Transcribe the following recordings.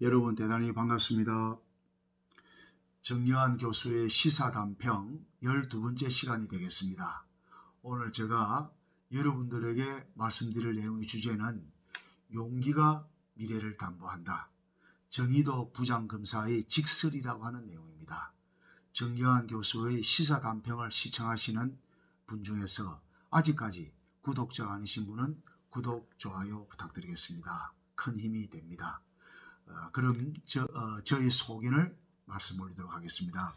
여러분 대단히 반갑습니다. 정여한 교수의 시사 단평 12번째 시간이 되겠습니다. 오늘 제가 여러분들에게 말씀드릴 내용의 주제는 용기가 미래를 담보한다. 정의도 부장검사의 직설이라고 하는 내용입니다. 정여한 교수의 시사 단평을 시청하시는 분 중에서 아직까지 구독자가 아니신 분은 구독, 좋아요 부탁드리겠습니다. 큰 힘이 됩니다. 어, 그럼 저, 어, 저의 소견을 말씀 올리도록 하겠습니다.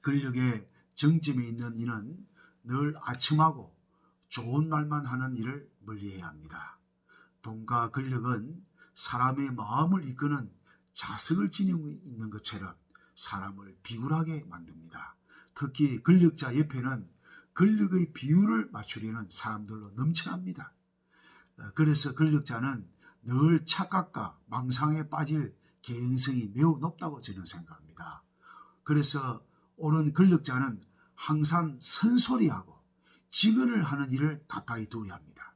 근력의 정점에 있는 이는 늘 아첨하고 좋은 말만 하는 일을 멀리해야 합니다. 돈과 근력은 사람의 마음을 이끄는 자석을 지니고 있는 것처럼 사람을 비굴하게 만듭니다. 특히 근력자 옆에는 근력의 비율을 맞추려는 사람들로 넘쳐납니다. 어, 그래서 근력자는 늘 착각과 망상에 빠질 개인성이 매우 높다고 저는 생각합니다. 그래서 옳은 근력자는 항상 선소리하고 직언을 하는 일을 가까이 두어야 합니다.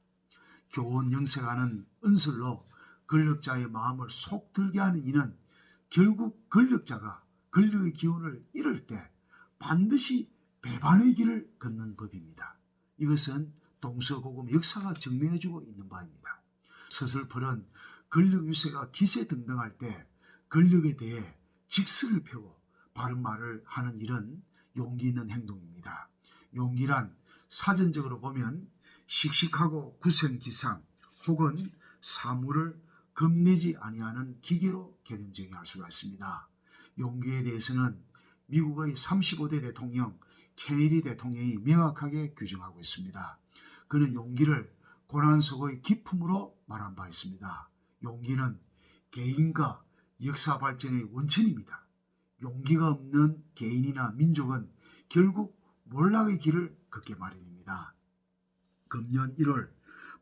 교원 영색하는 은설로 근력자의 마음을 속 들게 하는 이는 결국 근력자가 근력의 기운을 잃을 때 반드시 배반의 길을 걷는 법입니다. 이것은 동서고금 역사가 증명해주고 있는 바입니다. 서슬퍼런 근력 유세가 기세 등등할 때 근력에 대해 직설을 펴고 바른 말을 하는 일은 용기 있는 행동입니다. 용기란 사전적으로 보면 씩씩하고 구생기상 혹은 사물을 겁내지 아니하는 기계로 개념적이할 수가 있습니다. 용기에 대해서는 미국의 35대 대통령 케네디 대통령이 명확하게 규정하고 있습니다. 그는 용기를 고난 속의 기품으로 말한 바 있습니다. 용기는 개인과 역사 발전의 원천입니다. 용기가 없는 개인이나 민족은 결국 몰락의 길을 걷게 마련입니다. 금년 1월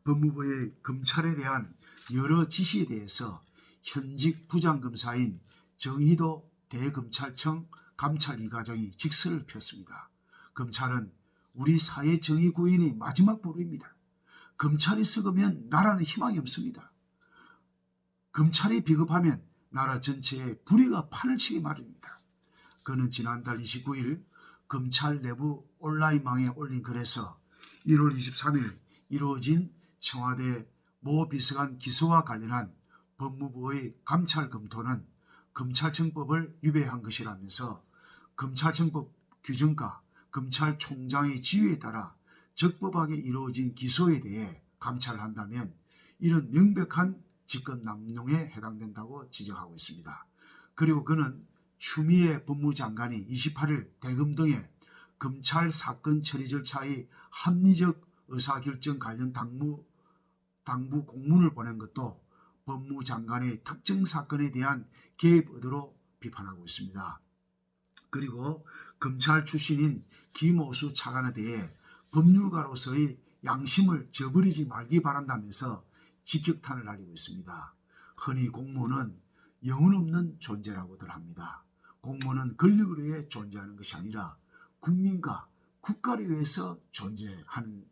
법무부의 검찰에 대한 여러 지시에 대해서 현직 부장검사인 정희도 대검찰청 감찰 이과장이 직설을 폈습니다. 검찰은 우리 사회 정의 구현의 마지막 보루입니다. 검찰이 썩으면 나라는 희망이 없습니다. 검찰이 비겁하면 나라 전체에 불의가 판을 치기 마련입니다. 그는 지난달 29일 검찰 내부 온라인망에 올린 글에서 1월 23일 이루어진 청와대 모 비서관 기소와 관련한 법무부의 감찰 검토는 검찰청법을 위배한 것이라면서 검찰청법 규정과 검찰총장의 지휘에 따라 적법하게 이루어진 기소에 대해 감찰을 한다면 이는 명백한 직권 남용에 해당된다고 지적하고 있습니다. 그리고 그는 추미애 법무장관이 28일 대검 등에 검찰 사건 처리 절차의 합리적 의사결정 관련 당무, 당부 공문을 보낸 것도 법무장관의 특정 사건에 대한 개입 의도로 비판하고 있습니다. 그리고 검찰 출신인 김호수 차관에 대해 법률가로서의 양심을 저버리지 말기 바란다면서 직격탄을 날리고 있습니다. 흔히 공무원은 영혼 없는 존재라고들 합니다. 공무원은 권력을 위해 존재하는 것이 아니라 국민과 국가를 위해서 존재하는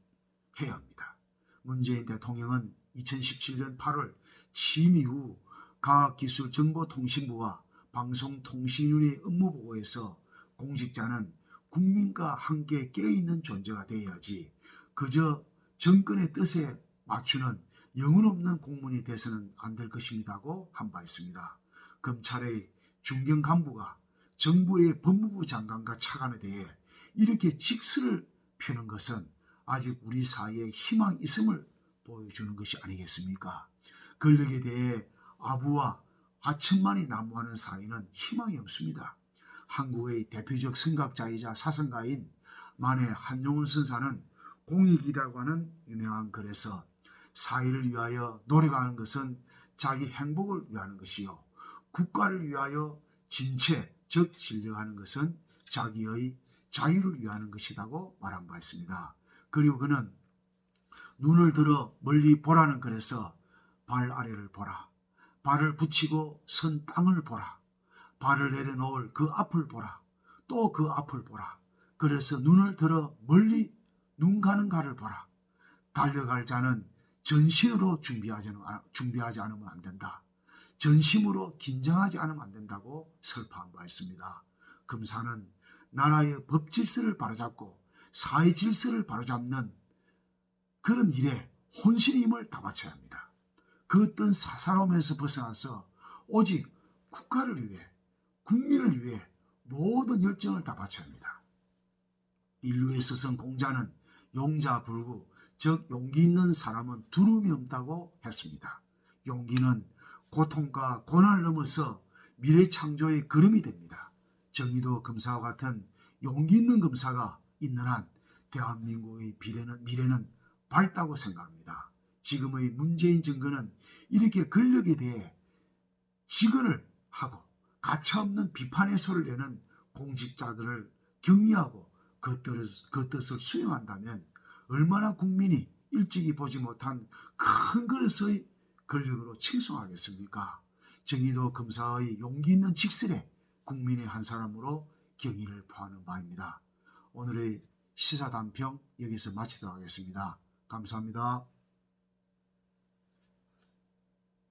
해야 합니다. 문재인 대통령은 2017년 8월 취임 이후 과학기술정보통신부와 방송통신위의 업무보고에서 공직자는 국민과 함께 깨어있는 존재가 되어야지 그저 정권의 뜻에 맞추는 영혼 없는 공무원이 돼서는 안 될 것입니다고 한 바 있습니다. 검찰의 중견 간부가 정부의 법무부 장관과 차관에 대해 이렇게 직설을 펴는 것은 아직 우리 사회에 희망이 있음을 보여주는 것이 아니겠습니까? 권력에 대해 아부와 아천만이 난무하는 사회는 희망이 없습니다. 한국의 대표적 선각자이자 사상가인 만해 한용운 선사는 공익이라고 하는 유명한 글에서 사회를 위하여 노력하는 것은 자기 행복을 위하는 것이요 국가를 위하여 진체 즉 진력하는 것은 자기의 자유를 위하는 것이라고 말한 바 있습니다. 그리고 그는 눈을 들어 멀리 보라는 글에서 발 아래를 보라 발을 붙이고 선 땅을 보라 발을 내려놓을 그 앞을 보라. 또 그 앞을 보라. 그래서 눈을 들어 멀리 눈 가는 가를 보라. 달려갈 자는 전신으로 준비하지, 않으면 안 된다. 전심으로 긴장하지 않으면 안 된다고 설파한 바 있습니다. 금사는 나라의 법 질서를 바로잡고 사회 질서를 바로잡는 그런 일에 혼신의 힘을 다 바쳐야 합니다. 그 어떤 사사로움에서 벗어나서 오직 국가를 위해 국민을 위해 모든 열정을 다 바쳐야 합니다. 인류의 스승 공자는 용자 불구 즉 용기 있는 사람은 두려움이 없다고 했습니다. 용기는 고통과 고난을 넘어서 미래 창조의 걸음이 됩니다. 정의도 금사와 같은 용기 있는 금사가 있는 한 대한민국의 미래는, 미래는 밝다고 생각합니다. 지금의 문재인 정권은 이렇게 권력에 대해 직언을 하고 가차없는 비판의 소리를 내는 공직자들을 격려하고 그 뜻을, 그 뜻을 수용한다면 얼마나 국민이 일찍이 보지 못한 큰 그릇의 권력으로 칭송하겠습니까? 정의도 검사의 용기 있는 직설에 국민의 한 사람으로 경의를 표하는 바입니다. 오늘의 시사 단평 여기서 마치도록 하겠습니다. 감사합니다.